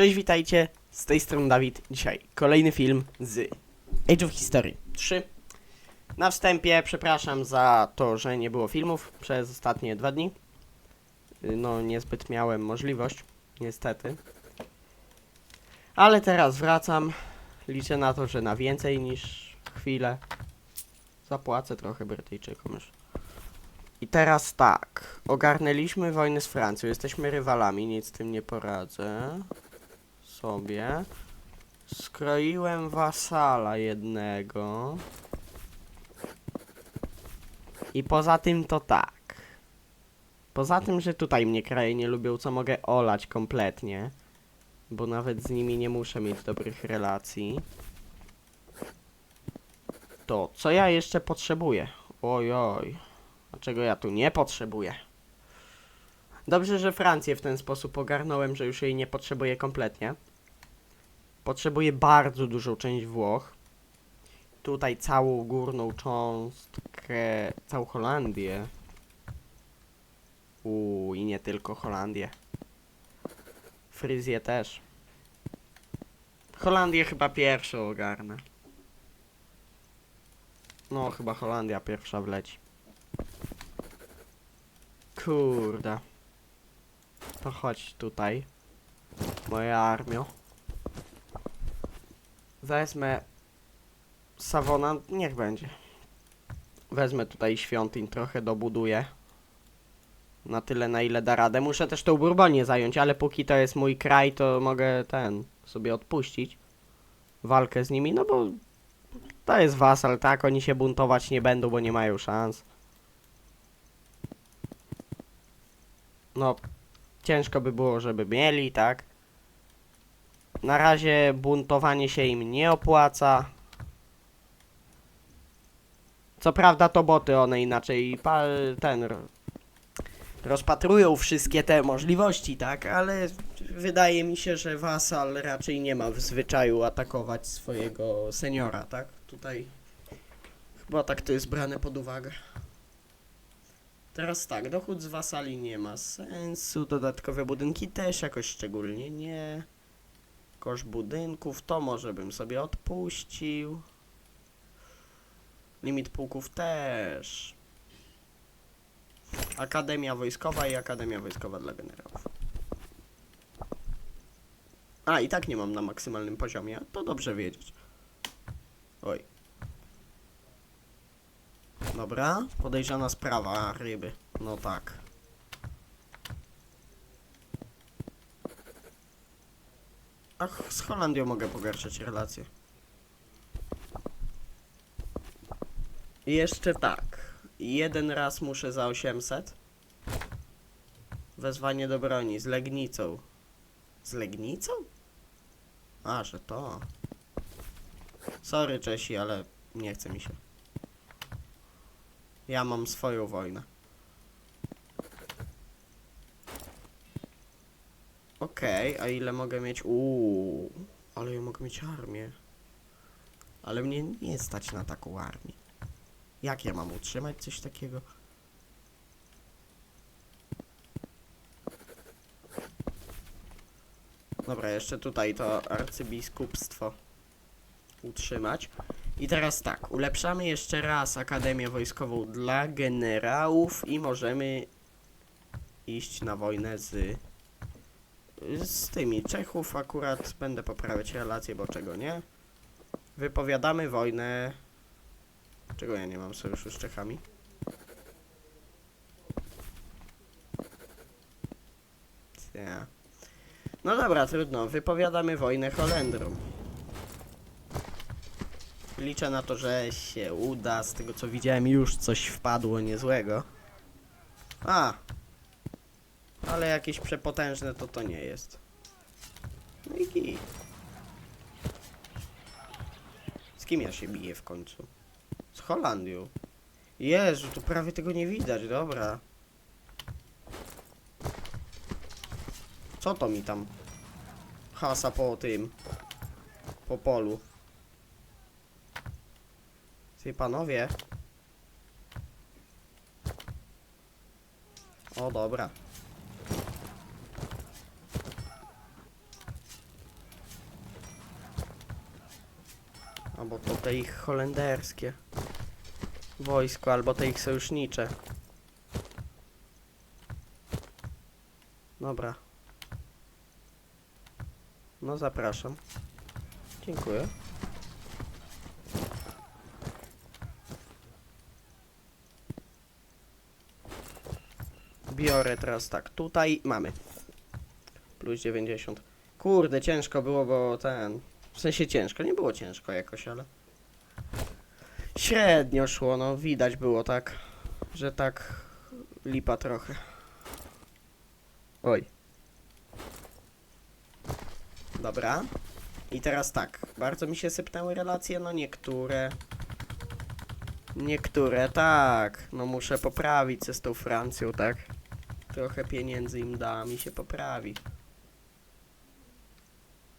Cześć, witajcie, z tej strony Dawid. Dzisiaj kolejny film z Age of History 3. Na wstępie przepraszam za to, że nie było filmów przez ostatnie dwa dni. Y, No, niezbyt miałem możliwość, niestety. Ale teraz wracam. Liczę na to, że na więcej niż chwilę. Zapłacę trochę Brytyjczykom już. I teraz tak. Ogarnęliśmy wojnę z Francją. Jesteśmy rywalami, nic z tym nie poradzę. Sobie. Skroiłem wasala jednego. I poza tym to tak. Poza tym, że tutaj mnie kraje nie lubią, co mogę olać kompletnie. Bo nawet z nimi nie muszę mieć dobrych relacji. To, co ja jeszcze potrzebuję? Ojoj. A czego ja tu nie potrzebuję? Dobrze, że Francję w ten sposób ogarnąłem, że już jej nie potrzebuję kompletnie. Potrzebuję bardzo dużą część Włoch. Tutaj całą górną cząstkę, całą Holandię. Uuu, i nie tylko Holandię. Fryzję też. Holandię chyba pierwszą ogarnę. No, chyba Holandia pierwsza wleci. Kurde. To chodź tutaj. Moja armio. Wezmę Savona, niech będzie. Wezmę tutaj świątyń, trochę dobuduję. Na tyle, na ile da radę. Muszę też tą Bourbonię zająć, ale póki to jest mój kraj, to mogę ten sobie odpuścić. Walkę z nimi, no bo to jest wasal, tak? Oni się buntować nie będą, bo nie mają szans. No, ciężko by było, żeby mieli, tak? Na razie buntowanie się im nie opłaca. Co prawda to boty, one inaczej pa, ten ro- rozpatrują wszystkie te możliwości, tak? Ale wydaje mi się, że wasal raczej nie ma w zwyczaju atakować swojego seniora, tak? Tutaj chyba tak to jest brane pod uwagę. Teraz tak, dochód z wasali nie ma sensu, dodatkowe budynki też jakoś szczególnie nie. Koszt budynków to może bym sobie odpuścił. Limit pułków też. Akademia wojskowa i Akademia wojskowa dla generałów. A, i tak nie mam na maksymalnym poziomie, to dobrze wiedzieć. Oj. Dobra, podejrzana sprawa, ryby. No tak. Ach, z Holandią mogę pogarszać relacje. Jeszcze tak. Jeden raz muszę za 800. Wezwanie do broni z Legnicą. Z Legnicą? A, że to. Sorry Czesi, ale nie chce mi się. Ja mam swoją wojnę. Okej, a ile mogę mieć? Uuu, ale ja mogę mieć armię. Ale mnie nie stać na taką armię. Jak ja mam utrzymać coś takiego? Dobra, jeszcze tutaj to arcybiskupstwo utrzymać. I teraz tak, ulepszamy jeszcze raz Akademię Wojskową dla generałów i możemy iść na wojnę z z tymi Czechów akurat będę poprawiać relacje, bo czego nie. Wypowiadamy wojnę. Czego ja nie mam sojuszu z Czechami? Ja. No dobra, trudno. Wypowiadamy wojnę Holendrom. Liczę na to, że się uda. Z tego co widziałem, już coś wpadło niezłego. A! Ale jakieś przepotężne to to nie jest. No i git. Z kim ja się biję w końcu? Z Holandią. Jezu, tu prawie tego nie widać, dobra. Co to mi tam hasa po tym, po polu? Ty panowie. O, dobra. Albo to te ich holenderskie wojsko, albo te ich sojusznicze. Dobra. No zapraszam. Dziękuję. Biorę teraz tak, tutaj mamy. Plus 90. Kurde, ciężko było, bo ten... W sensie ciężko, nie było ciężko jakoś, ale... Średnio szło, no widać było tak, że tak lipa trochę. Oj. Dobra. I teraz tak, bardzo mi się sypnęły relacje, no niektóre... Niektóre tak, no muszę poprawić się z tą Francją, tak? Trochę pieniędzy im dam i się poprawi.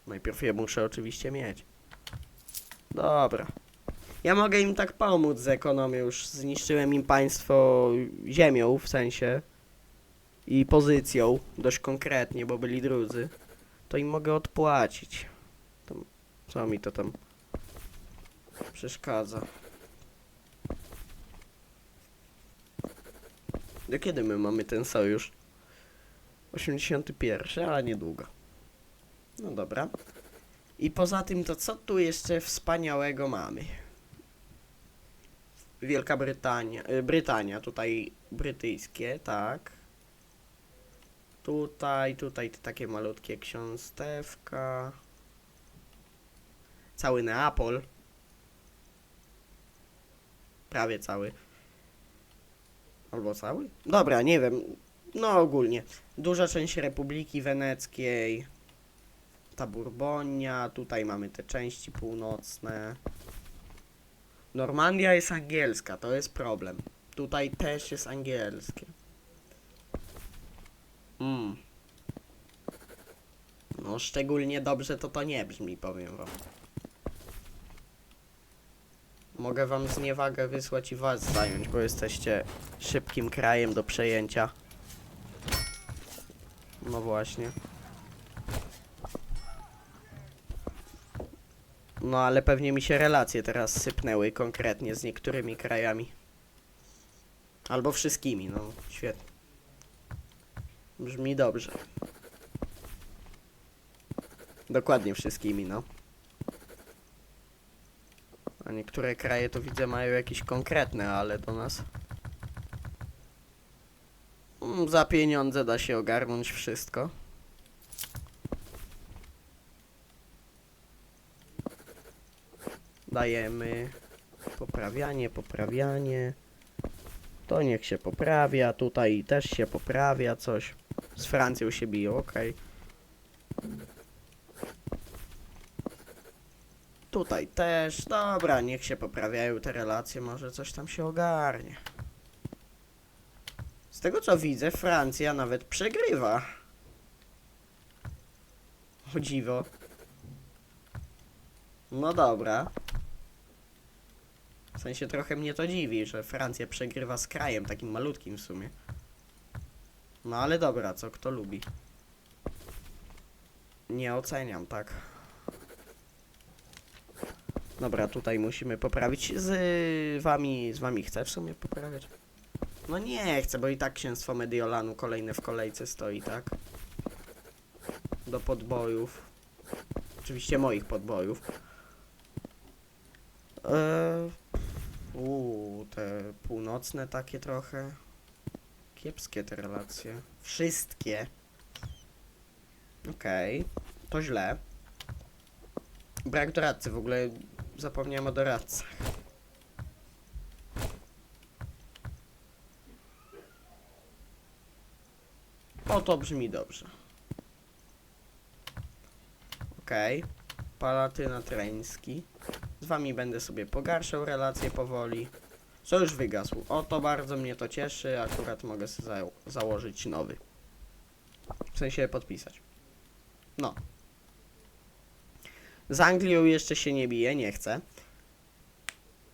Najpierw je muszę oczywiście mieć. Dobra. Ja mogę im tak pomóc z ekonomią, już zniszczyłem im państwo ziemią w sensie i pozycją dość konkretnie, bo byli drudzy. To im mogę odpłacić. Co mi to tam przeszkadza? Do kiedy my mamy ten sojusz? 81, ale niedługo. No dobra. I poza tym to co tu jeszcze wspaniałego mamy? Wielka Brytania, y, Brytania, tutaj brytyjskie, tak. Tutaj, tutaj te takie malutkie ksiąstewka. Cały Neapol. Prawie cały. Albo cały? Dobra, nie wiem. No ogólnie. Duża część Republiki Weneckiej. Ta Bourbonia. Tutaj mamy te części północne. Normandia jest angielska, to jest problem. Tutaj też jest angielskie. Mm. No, szczególnie dobrze to to nie brzmi, powiem wam. Mogę wam zniewagę wysłać i was zająć, bo jesteście szybkim krajem do przejęcia. No właśnie. No ale pewnie mi się relacje teraz sypnęły konkretnie z niektórymi krajami. Albo wszystkimi, no świetnie. Brzmi dobrze. Dokładnie wszystkimi, no. A niektóre kraje to widzę mają jakieś konkretne, ale do nas. Mm, Za pieniądze da się ogarnąć wszystko. Dajemy poprawianie, poprawianie. To niech się poprawia, tutaj też się poprawia coś. Z Francją się biją, okej. Tutaj też, dobra, niech się poprawiają te relacje, może coś tam się ogarnie. Z tego co widzę, Francja nawet przegrywa. O dziwo. No dobra. W sensie trochę mnie to dziwi, że Francja przegrywa z krajem takim malutkim w sumie. No ale dobra, co kto lubi. Nie oceniam, tak. Dobra, tutaj musimy poprawić. Z wami, z wami chcę w sumie poprawiać. No nie chcę, bo i tak księstwo Mediolanu kolejne w kolejce stoi, tak? Do podbojów. Oczywiście moich podbojów. Eee, Uuu, te północne takie trochę. Kiepskie te relacje. Wszystkie. Okej, to źle. Brak doradcy, w ogóle zapomniałem o doradcach. O, to brzmi dobrze. Okej. Palatyna Treński. Wami będę sobie pogarszał relacje powoli. Sojusz wygasł. O, to bardzo mnie to cieszy. Akurat mogę sobie za założyć nowy. W sensie podpisać. No. Z Anglią jeszcze się nie bije, nie chcę.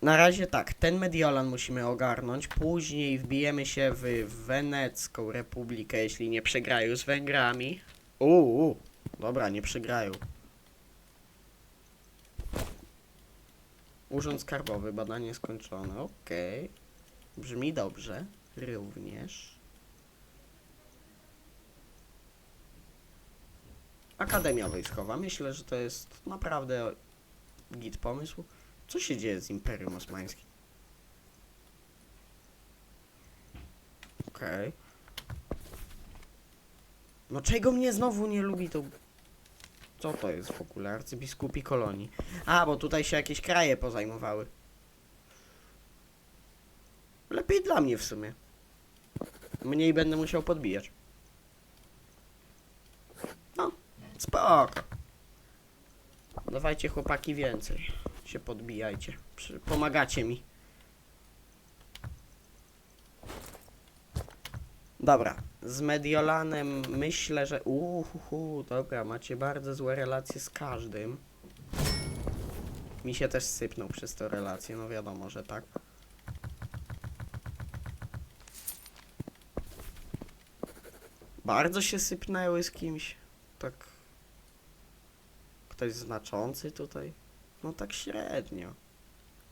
Na razie tak, ten Mediolan musimy ogarnąć. Później wbijemy się w Wenecką Republikę, jeśli nie przegrają z Węgrami. Uuu, dobra, nie przegrają. Urząd Skarbowy, badanie skończone, okej. Brzmi dobrze, również. Akademia Wojskowa, myślę, że to jest naprawdę git pomysł. Co się dzieje z Imperium Osmańskim? Okej. No czego mnie znowu nie lubi, to... Co to jest w ogóle? Arcybiskupi kolonii. A, bo tutaj się jakieś kraje pozajmowały. Lepiej dla mnie w sumie. Mniej będę musiał podbijać. No, spoko. Dawajcie chłopaki więcej. Się podbijajcie. Pomagacie mi. Dobra, z Mediolanem myślę, że... Uhuhu, dobra, macie bardzo złe relacje z każdym. Mi się też sypnął przez te relacje, no wiadomo, że tak. Bardzo się sypnęły z kimś. Tak. Ktoś znaczący tutaj? No tak średnio.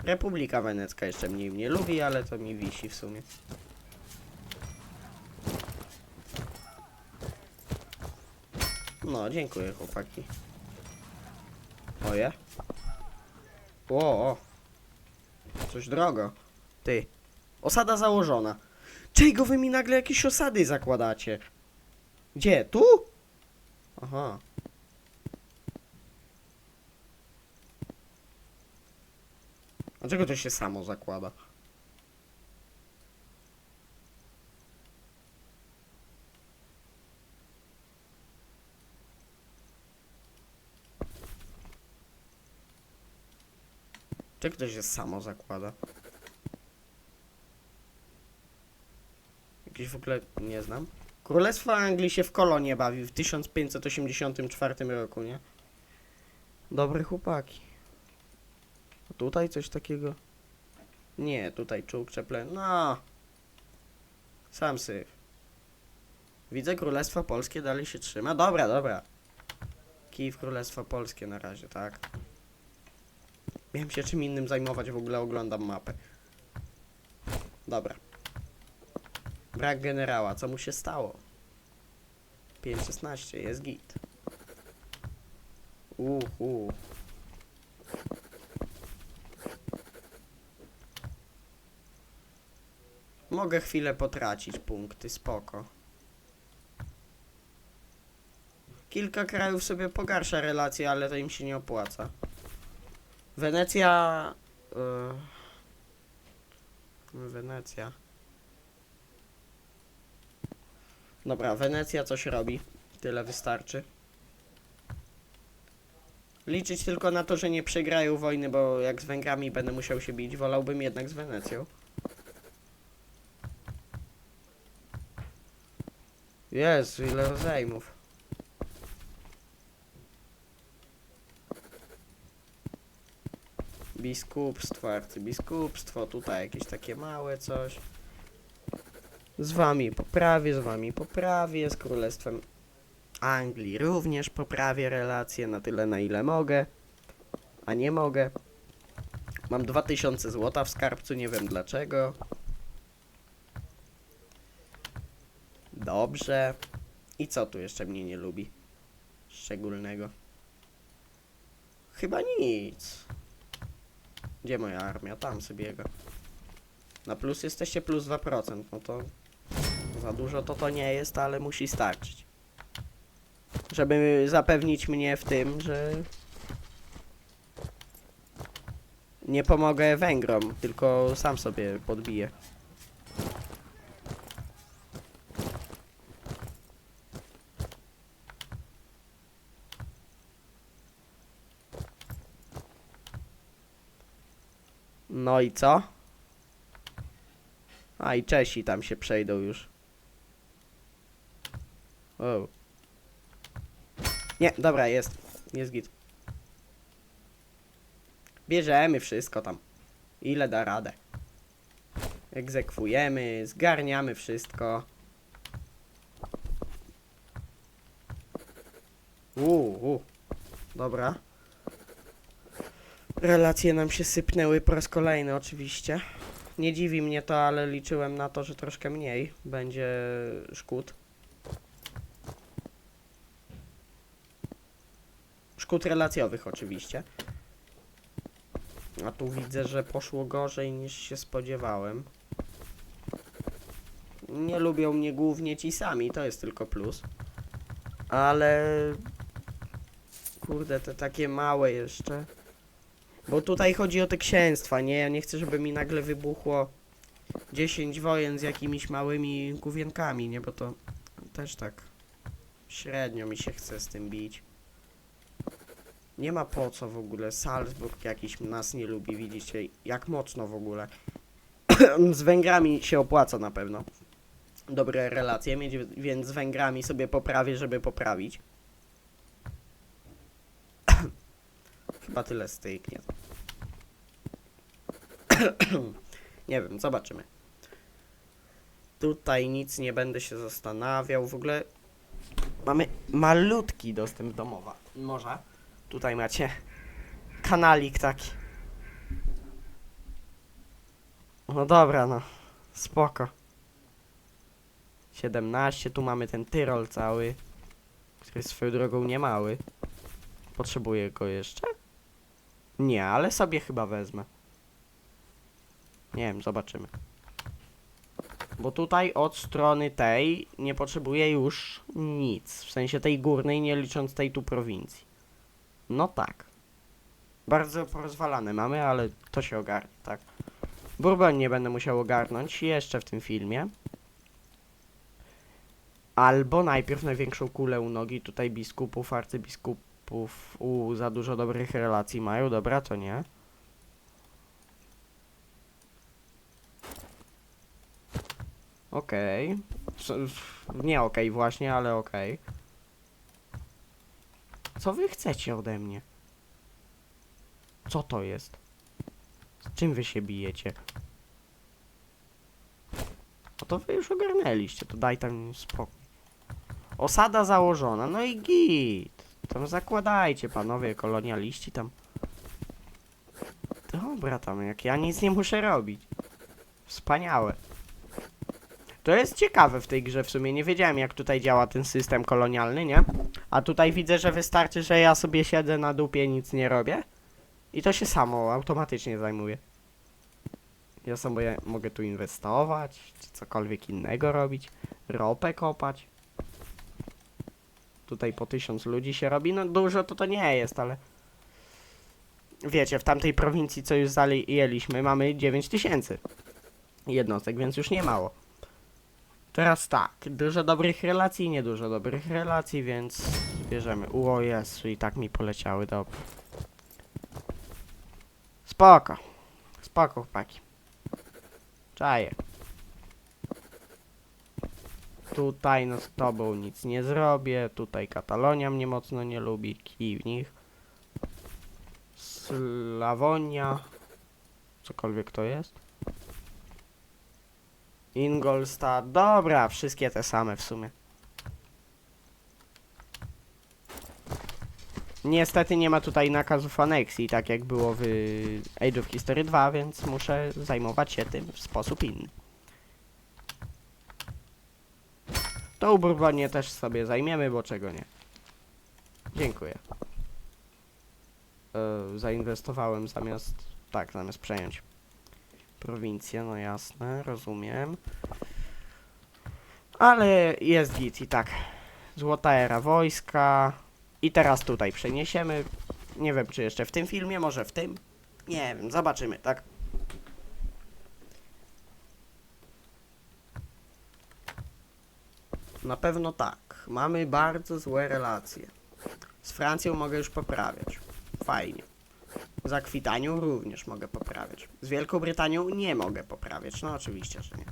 Republika Wenecka jeszcze mniej mnie lubi, ale to mi wisi w sumie. No, dziękuję chłopaki. Oje. O. Coś drogo. Ty. Osada założona. Czego wy mi nagle jakieś osady zakładacie? Gdzie? Tu? Aha. Dlaczego to się samo zakłada? Czego to się samo zakłada? Jakieś w ogóle nie znam. Królestwo Anglii się w kolonie bawi w 1584 roku, nie? Dobre chłopaki. Tutaj coś takiego? Nie, tutaj czuł czeple. No. Sam syf. Widzę Królestwo Polskie dalej się trzyma. Dobra, dobra. Kijów Królestwo Polskie na razie, tak. Miałem się czym innym zajmować, w ogóle oglądam mapę. Dobra. Brak generała, co mu się stało? 5.16, jest git. Uhu. Mogę chwilę potracić punkty, spoko. Kilka krajów sobie pogarsza relacje, ale to im się nie opłaca. Wenecja... Yy... Wenecja. Dobra, Wenecja coś robi. Tyle wystarczy. Liczyć tylko na to, że nie przegrają wojny, bo jak z Węgrami będę musiał się bić, wolałbym jednak z Wenecją. Jezu, ile rozejmów. Biskupstwo, arcybiskupstwo, tutaj jakieś takie małe coś. Z wami poprawię, z wami poprawię, z królestwem Anglii również poprawię relacje na tyle na ile mogę, a nie mogę. Mam 2000 złota w skarbcu, nie wiem dlaczego. Dobrze. I co tu jeszcze mnie nie lubi? Szczególnego. Chyba nic. Gdzie moja armia? Tam sobie biega. Na plus jesteście plus 2%, no to za dużo to to nie jest, ale musi starczyć. Żeby zapewnić mnie w tym, że nie pomogę Węgrom, tylko sam sobie podbiję. No i co? A i Czesi tam się przejdą już. O. Nie, dobra, jest. Jest git. Bierzemy wszystko tam. Ile da radę. Egzekwujemy, zgarniamy wszystko. Uuu, uu. dobra. Relacje nam się sypnęły po raz kolejny oczywiście. Nie dziwi mnie to, ale liczyłem na to, że troszkę mniej będzie szkód. Szkód relacjowych oczywiście. A tu widzę, że poszło gorzej niż się spodziewałem. Nie lubią mnie głównie ci sami, to jest tylko plus. Ale... Kurde, te takie małe jeszcze. Bo tutaj chodzi o te księstwa, nie? Ja nie chcę, żeby mi nagle wybuchło 10 wojen z jakimiś małymi główienkami, nie? Bo to też tak średnio mi się chce z tym bić. Nie ma po co w ogóle. Salzburg jakiś nas nie lubi, widzicie? Jak mocno w ogóle. z Węgrami się opłaca na pewno. Dobre relacje mieć, więc z Węgrami sobie poprawię, żeby poprawić. Chyba tyle styknie. nie wiem, zobaczymy. Tutaj nic nie będę się zastanawiał. W ogóle mamy malutki dostęp do mowa. Może. Tutaj macie kanalik taki. No dobra, no. Spoko. 17, tu mamy ten Tyrol cały, który swoją drogą niemały. Potrzebuję go jeszcze? Nie, ale sobie chyba wezmę. Nie wiem, zobaczymy. Bo tutaj od strony tej nie potrzebuję już nic. W sensie tej górnej, nie licząc tej tu prowincji. No tak. Bardzo porozwalane mamy, ale to się ogarnie, tak. Bourbon nie będę musiał ogarnąć jeszcze w tym filmie. Albo najpierw największą kulę u nogi tutaj biskupów, arcybiskupów. U, za dużo dobrych relacji mają, dobra, to nie. Okej. S- Nie okej właśnie, ale okej. Co wy chcecie ode mnie? Co to jest? Z czym wy się bijecie? No to wy już ogarnęliście, to daj tam spokój. Osada założona, no i git. Tam zakładajcie, panowie kolonialiści tam. Dobra tam, jak ja nic nie muszę robić. Wspaniałe. To jest ciekawe w tej grze w sumie, nie wiedziałem jak tutaj działa ten system kolonialny, nie? A tutaj widzę, że wystarczy, że ja sobie siedzę na dupie, nic nie robię. I to się samo automatycznie zajmuje. Ja sobie mogę tu inwestować, czy cokolwiek innego robić. Ropę kopać. Tutaj po tysiąc ludzi się robi. No dużo to to nie jest, ale... Wiecie, w tamtej prowincji, co już zajęliśmy, mamy 9 tysięcy jednostek, więc już nie mało. Teraz tak, dużo dobrych relacji, nie dużo dobrych relacji, więc bierzemy. O Jezu, i tak mi poleciały, dobra. Spoko. Spoko, chłopaki. Czaję. Tutaj no z tobą nic nie zrobię. Tutaj Katalonia mnie mocno nie lubi. Kij w nich. Slawonia. Cokolwiek to jest. Ingolstadt. Dobra, wszystkie te same w sumie. Niestety nie ma tutaj nakazów aneksji, tak jak było w Age of History 2, więc muszę zajmować się tym w sposób inny. To u Bourbonie też sobie zajmiemy, bo czego nie. Dziękuję. E, zainwestowałem zamiast... Tak, zamiast przejąć prowincję, no jasne, rozumiem. Ale jest git i tak. Złota era wojska. I teraz tutaj przeniesiemy. Nie wiem, czy jeszcze w tym filmie, może w tym. Nie wiem, zobaczymy, tak? Na pewno tak. Mamy bardzo złe relacje. Z Francją mogę już poprawiać. Fajnie. Z Akwitanią również mogę poprawiać. Z Wielką Brytanią nie mogę poprawiać. No oczywiście, że nie.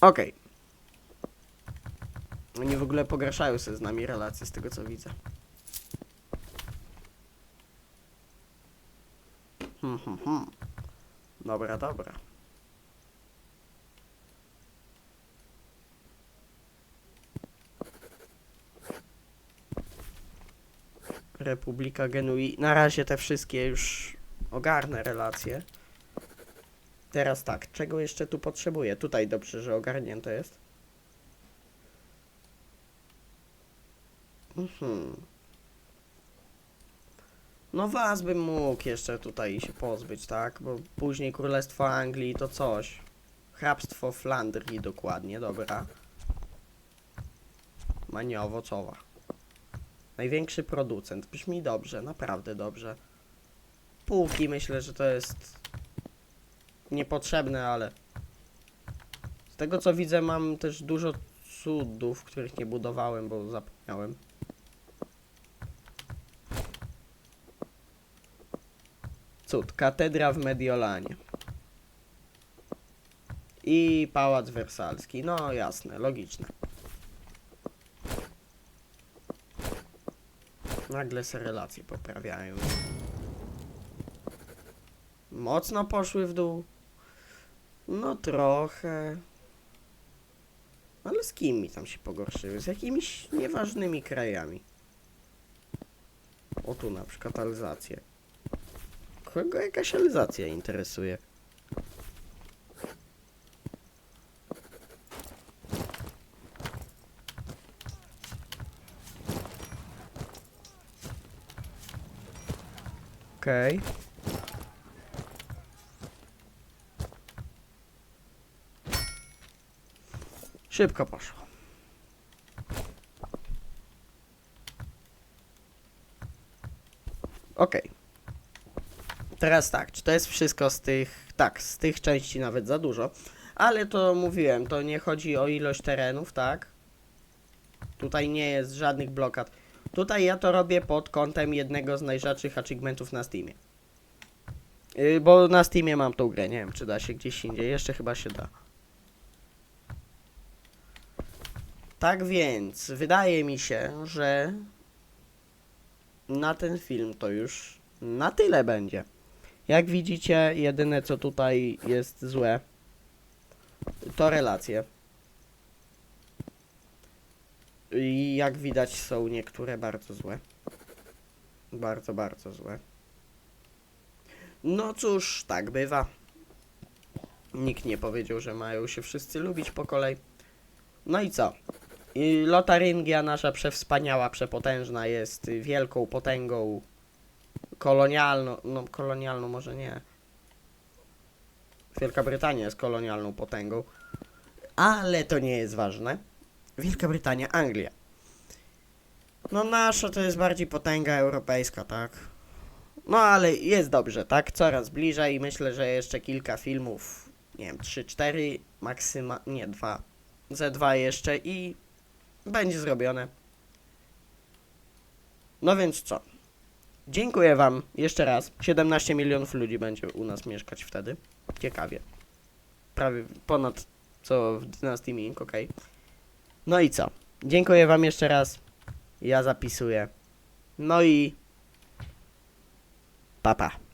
Okej. Oni w ogóle pogarszają sobie z nami relacje, z tego co widzę. Hmm, hmm, hmm. Dobra, dobra. Republika Genui. Na razie te wszystkie już ogarnę relacje. Teraz tak, czego jeszcze tu potrzebuję? Tutaj dobrze, że ogarnięte jest. Mhm. No was bym mógł jeszcze tutaj się pozbyć, tak? Bo później Królestwo Anglii to coś. Hrabstwo Flandrii dokładnie, dobra. Mania owocowa. Największy producent. Brzmi dobrze, naprawdę dobrze. Półki myślę, że to jest niepotrzebne, ale z tego co widzę mam też dużo cudów, których nie budowałem, bo zapomniałem. Cud. Katedra w Mediolanie. I Pałac Wersalski. No jasne, logiczne. Nagle se relacje poprawiają. Mocno poszły w dół. No trochę. Ale z kim mi tam się pogorszyły? Z jakimiś nieważnymi krajami. O tu na przykład alizację. Kogo jakaś alizacja interesuje? Okej. Szybko poszło. Okej. Teraz tak, czy to jest wszystko z tych. Tak, z tych części nawet za dużo. Ale to mówiłem, to nie chodzi o ilość terenów, tak? Tutaj nie jest żadnych blokad. Tutaj ja to robię pod kątem jednego z najrzadszych achievementów na Steamie. Yy, bo na Steamie mam tą grę, nie wiem czy da się gdzieś indziej, jeszcze chyba się da. Tak więc, wydaje mi się, że na ten film to już na tyle będzie. Jak widzicie, jedyne co tutaj jest złe, to relacje. I jak widać są niektóre bardzo złe. Bardzo, bardzo złe. No cóż, tak bywa. Nikt nie powiedział, że mają się wszyscy lubić po kolei. No i co? I Lotaryngia nasza przewspaniała, przepotężna jest wielką potęgą kolonialną, no kolonialną może nie. Wielka Brytania jest kolonialną potęgą, ale to nie jest ważne. Wielka Brytania, Anglia. No nasza to jest bardziej potęga europejska, tak? No ale jest dobrze, tak? Coraz bliżej. Myślę, że jeszcze kilka filmów, nie wiem, 3-4, maksyma, nie, 2, ze 2 jeszcze i będzie zrobione. No więc co? Dziękuję Wam jeszcze raz. 17 milionów ludzi będzie u nas mieszkać wtedy. Ciekawie. Prawie ponad co w Dynasty Ming, ok. No i co? Dziękuję Wam jeszcze raz. Ja zapisuję. No i. Papa. Pa.